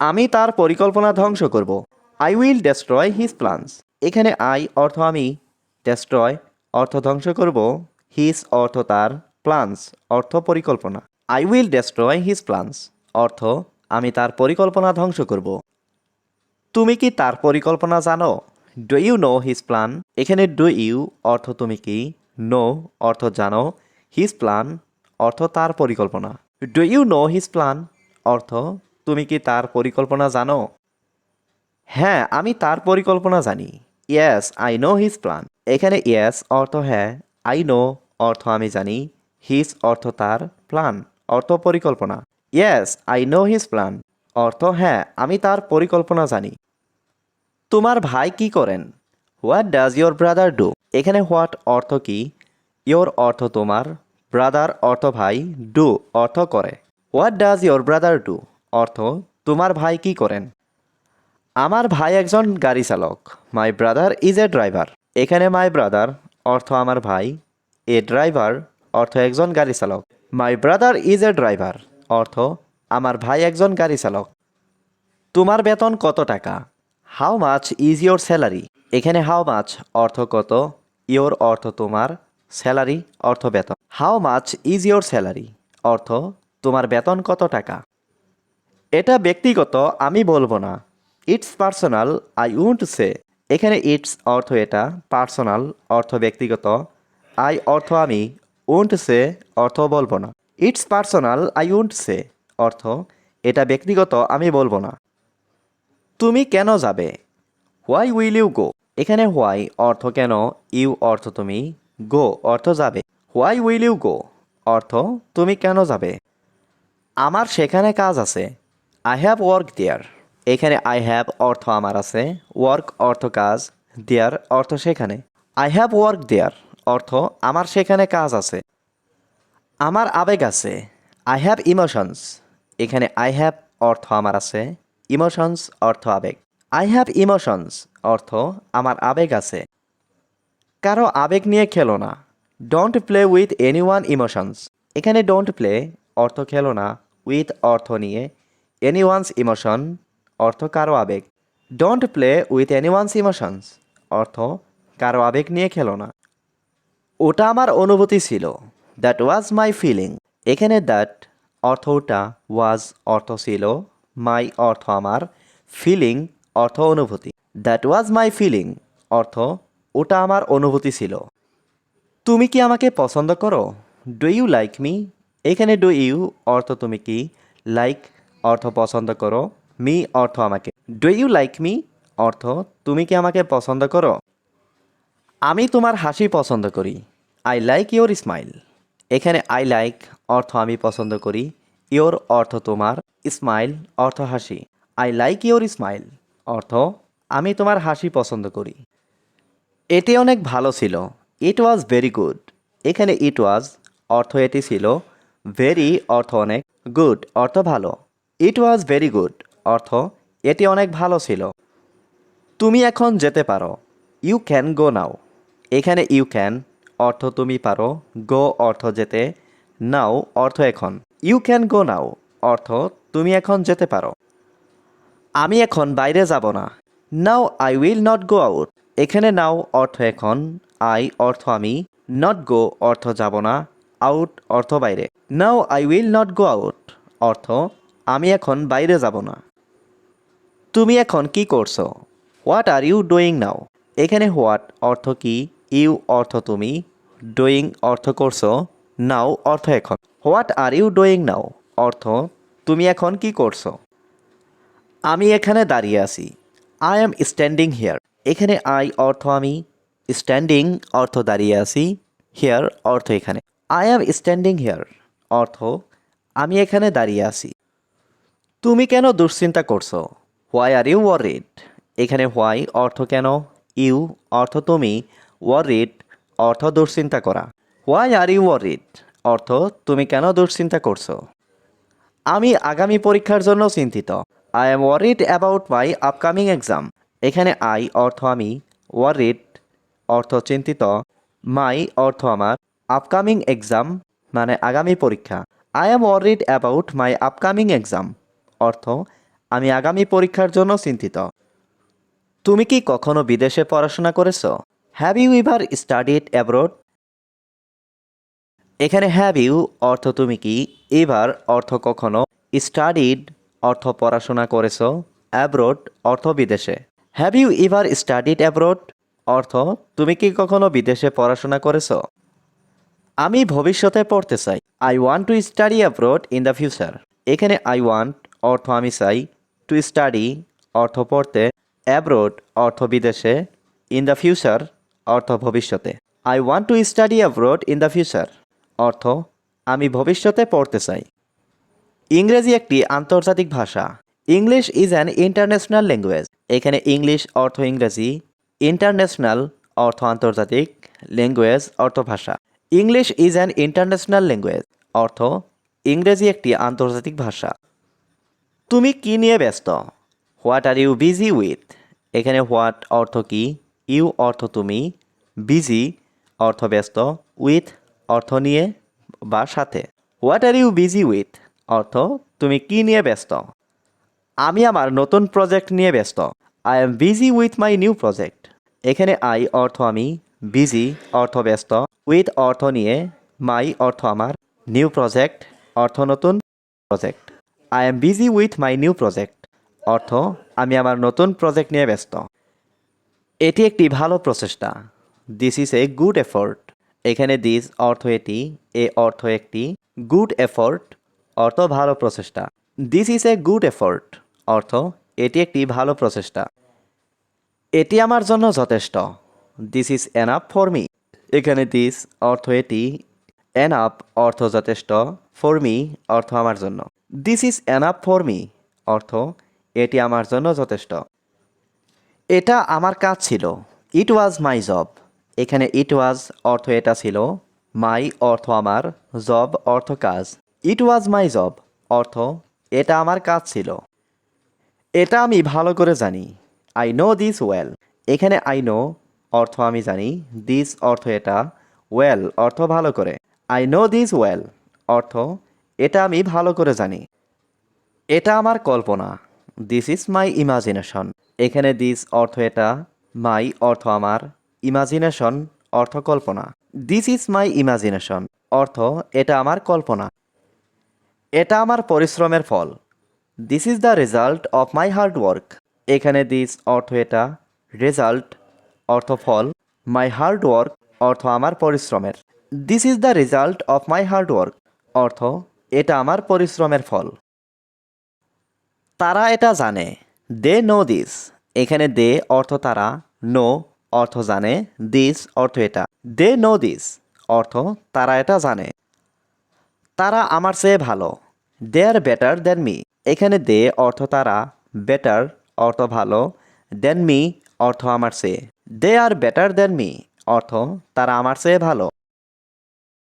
আমি তার পরিকল্পনা ধ্বংস করব। I will destroy his plans এখানে আই অর্থ আমি। ডেস্ট্রয় অর্থ ধ্বংস করব। হিজ অর্থ তার প্ল্যানস অর্থ পরিকল্পনা। I will destroy his plans অর্থ আমি তার পরিকল্পনা ধ্বংস করব। তুমি কি তার পরিকল্পনা জানো? Do you know his plan এখানে ডু ইউ অর্থ তুমি কি? নো অর্থ জানো। হিজ প্ল্যান অর্থ তার পরিকল্পনা। Do you know his plan অর্থ তুমি কি তার পরিকল্পনা জানো? হ্যাঁ আমি তার পরিকল্পনা জানি। Yes I know his plan এখানে ইয়েস অর্থ হ্যাঁ আই নো অর্থ আমি জানি। হিজ অর্থ তার প্ল্যান অর্থ পরিকল্পনা। Yes I know his plan অর্থ হ্যাঁ আমি তার পরিকল্পনা জানি। তোমার ভাই কি করেন? What does your brother do এখানে হোয়াট অর্থ কি? ইয়োর অর্থ তোমার ব্রাদার অর্থ ভাই ডু অর্থ করে। What does your brother do অর্থ, তোমার ভাই কি করেন? আমার ভাই একজন গাড়ি চালক। My brother is a driver এখানে মাই ব্রাদার অর্থ আমার ভাই। এ ড্রাইভার অর্থ একজন গাড়ি চালক। My brother is a driver অর্থ আমার ভাই একজন গাড়ি চালক। তোমার বেতন কত টাকা? How much is your salary এখানে হাউ মাচ অর্থ কত? ইয়োর অর্থ তোমার স্যালারি অর্থ বেতন। How much is your salary অর্থ তোমার বেতন কত টাকা? এটা ব্যক্তিগত, আমি বলব না। It's personal I won't say এখানে ইটস অর্থ এটা পার্সোনাল অর্থ ব্যক্তিগত। আই অর্থ আমি উন্ট সে অর্থ বলব না। It's personal I won't say অর্থ। এটা ব্যক্তিগত, আমি বলব না। তুমি কেন যাবে? হোয়াই উইল ইউ গো এখানে হোয়াই অর্থ কেন ইউ অর্থ তুমি গো অর্থ যাবে। হোয়াই উইল ইউ গো অর্থ, তুমি কেন যাবে? আমার সেখানে কাজ আছে। আই হ্যাভ ওয়ার্ক দেয়ার এখানে আই হ্যাভ অর্থ আমার আছে। ওয়ার্ক অর্থ কাজ দেয়ার অর্থ সেখানে। আই হ্যাভ ওয়ার্ক দেয়ার অর্থ আমার সেখানে কাজ আছে। আমার আবেগ আছে। আই হ্যাভ ইমোশনস এখানে আই হ্যাভ অর্থ আমার আছে। ইমোশনস অর্থ আবেগ। আই হ্যাভ ইমোশনস অর্থ আমার আবেগ আছে। কারও আবেগ নিয়ে খেলো না। Don't play with anyone emotions এখানে ডোন্ট প্লে অর্থ খেলো না। উইথ অর্থ নিয়ে এনি ওয়ানস ইমোশন অর্থ কারও আবেগ। Don't play with anyone's emotions অর্থ কারও আবেগ নিয়ে খেলো না। ওটা আমার অনুভূতি ছিল। দ্যাট ওয়াজ মাই ফিলিং এখানে দ্যাট অর্থ ওটা ওয়াজ অর্থ ছিল মাই অর্থ আমার ফিলিং অর্থ অনুভূতি। দ্যাট ওয়াজ মাই ফিলিং অর্থ ওটা আমার অনুভূতি ছিল। তুমি কি আমাকে পছন্দ করো? ডু ইউ লাইক মি এখানে ডু ইউ অর্থ তুমি কি? লাইক অর্থ পছন্দ করো, মি অর্থ আমাকে। ডু ইউ লাইক মি অর্থ, তুমি কি আমাকে পছন্দ করো? আমি তোমার হাসি পছন্দ করি। আই লাইক ইওর স্মাইল এখানে আই লাইক অর্থ আমি পছন্দ করি। ইওর অর্থ তোমার স্মাইল অর্থ হাসি। আই লাইক ইওর স্মাইল অর্থ, আমি তোমার হাসি পছন্দ করি। এটি অনেক ভালো ছিল। ইট ওয়াজ ভেরি গুড এখানে ইট ওয়াজ অর্থ এটি ছিল। ভেরি অর্থ অনেক গুড অর্থ ভালো। ইট ওয়াজ ভেরি গুড অর্থ, এটি অনেক ভালো ছিল। তুমি এখন যেতে পারো। ইউ ক্যান গো নাও এখানে ইউ ক্যান অর্থ তুমি পারো। গো অর্থ যেতে। নাও অর্থ এখন। ইউ ক্যান গো নাও অর্থ, তুমি এখন যেতে পারো। আমি এখন বাইরে যাব না। Now I will not go out এখানে নাও অর্থ এখন। আই অর্থ আমি। নট গো অর্থ যাব না। আউট অর্থ বাইরে। Now I will not go out অর্থ আমি এখন বাইরে যাব না। তুমি এখন কি করছ? What are you doing now এখানে হোয়াট অর্থ কি? ইউ অর্থ তুমি। ডুইং অর্থ করছ। নাও অর্থ এখন। What are you doing now অর্থ, তুমি এখন কি করছ? আমি এখানে দাঁড়িয়ে আছি। আই এম স্ট্যান্ডিং হিয়ার এখানে আই অর্থ আমি। স্ট্যান্ডিং অর্থ দাঁড়িয়ে আছি। হিয়ার অর্থ এখানে। আই এম স্ট্যান্ডিং হিয়ার অর্থ, আমি এখানে দাঁড়িয়ে আছি। তুমি কেন দুশ্চিন্তা করছ? হোয়াই আর ইউ ওয়ারিড এখানে হোয়াই অর্থ কেন? ইউ অর্থ তুমি। ওয়ারিড অর্থ দুশ্চিন্তা করা। হোয়াই আর ইউ ওয়ারিড অর্থ তুমি কেন দুশ্চিন্তা করছ? আমি আগামী পরীক্ষার জন্য চিন্তিত। I am worried about my upcoming exam এখানে আই অর্থ আমি। ওয়ারিড অর্থ চিন্তিত। মাই অর্থ আমার আপকামিং এক্সাম মানে আগামী পরীক্ষা। I am worried about my upcoming exam অর্থ, আমি আগামী পরীক্ষার জন্য চিন্তিত। তুমি কি কখনো বিদেশে পড়াশোনা করেছ? Have you ever studied abroad এখানে হ্যাভ ইউ অর্থ তুমি কি? এবার অর্থ কখনো স্টাডিড অর্থ পড়াশোনা করেছ? অ্যাব্রোড অর্থ বিদেশে। Have you ever studied abroad অর্থ, তুমি কি কখনো বিদেশে পড়াশোনা করেছ? আমি ভবিষ্যতে পড়তে চাই। I want to study abroad in the future এখানে আই ওয়ান্ট অর্থ আমি চাই টু স্টাডি অর্থ পড়তে অ্যাব্রোড অর্থ বিদেশে ইন দ্য ফিউচার অর্থ ভবিষ্যতে। I want to study abroad in the future অর্থ আমি ভবিষ্যতে পড়তে চাই। ইংরেজি একটি আন্তর্জাতিক ভাষা। English is an international language এখানে ইংলিশ অর্থ ইংরেজি ইন্টারন্যাশনাল অর্থ আন্তর্জাতিক ল্যাঙ্গুয়েজ অর্থ ভাষা। English is an international language অর্থ ইংরেজি একটি আন্তর্জাতিক ভাষা। তুমি কি নিয়ে ব্যস্ত? What are you busy with এখানে হোয়াট অর্থ কি? ইউ অর্থ তুমি? বিজি অর্থ ব্যস্ত? উইথ অর্থ নিয়ে বা সাথে? What are you busy with অর্থ তুমি কি নিয়ে ব্যস্ত? আমি আমার নতুন প্রজেক্ট নিয়ে ব্যস্ত। I am busy with my new project এখানে আই অর্থ আমি বিজি অর্থ ব্যস্ত। উইথ অর্থ নিয়ে মাই অর্থ আমার নিউ প্রজেক্ট অর্থ নতুন project I am busy with my new project অর্থ, আমি আমার নতুন প্রজেক্ট নিয়ে ব্যস্ত। এটি একটি ভালো প্রচেষ্টা। This is a good effort এখানে দিস অর্থ এটি, এ অর্থ একটি। গুড এফোর্ট অর্থ ভালো প্রচেষ্টা। This is a good effort অর্থ, এটি একটি ভালো প্রচেষ্টা। এটি আমার জন্য যথেষ্ট। This is enough for me এখানে দিস অর্থ এটি এনাফ অর্থ যথেষ্ট ফর মি অর্থ আমার জন্য। This is enough for me অর্থ, এটি আমার জন্য যথেষ্ট। এটা আমার কাজ ছিল। ইট ওয়াজ মাই জব এখানে ইট ওয়াজ অর্থ এটা ছিল। মাই অর্থ আমার। জব অর্থ কাজ। ইট ওয়াজ মাই জব অর্থ, এটা আমার কাজ ছিল। এটা আমি ভালো করে জানি। আই নো দিস ওয়েল এখানে আই নো অর্থ আমি জানি। দিস অর্থ এটা। ওয়েল অর্থ ভালো করে। আই নো দিস ওয়েল অর্থ এটা আমি ভালো করে জানি। এটা আমার কল্পনা। দিস ইজ মাই ইমাজিনেশন এখানে দিস অর্থ এটা মাই অর্থ আমার ইমাজিনেশন অর্থ কল্পনা। দিস ইজ মাই ইমাজিনেশন অর্থ এটা আমার কল্পনা। এটা আমার পরিশ্রমের ফল। This is the result of my hard work এখানে দিস অর্থ এটা রেজাল্ট অর্থ ফল। মাই হার্ড ওয়ার্ক অর্থ আমার পরিশ্রমের। This is the result of my hard work অর্থ এটা আমার পরিশ্রমের ফল। তারা এটা জানে। They know this. এখানে দে অর্থ তারা, নো অর্থ জানে। দিস অর্থ এটা। দে নো দিস অর্থ তারা এটা জানে। তারা আমার চেয়ে ভালো। They are better than me. এখানে দে অর্থ তারা, বেটার অর্থ ভালো। দেন মি অর্থ আমার চেয়ে। দে আর বেটার দেন মি অর্থ তারা আমার চেয়ে ভালো।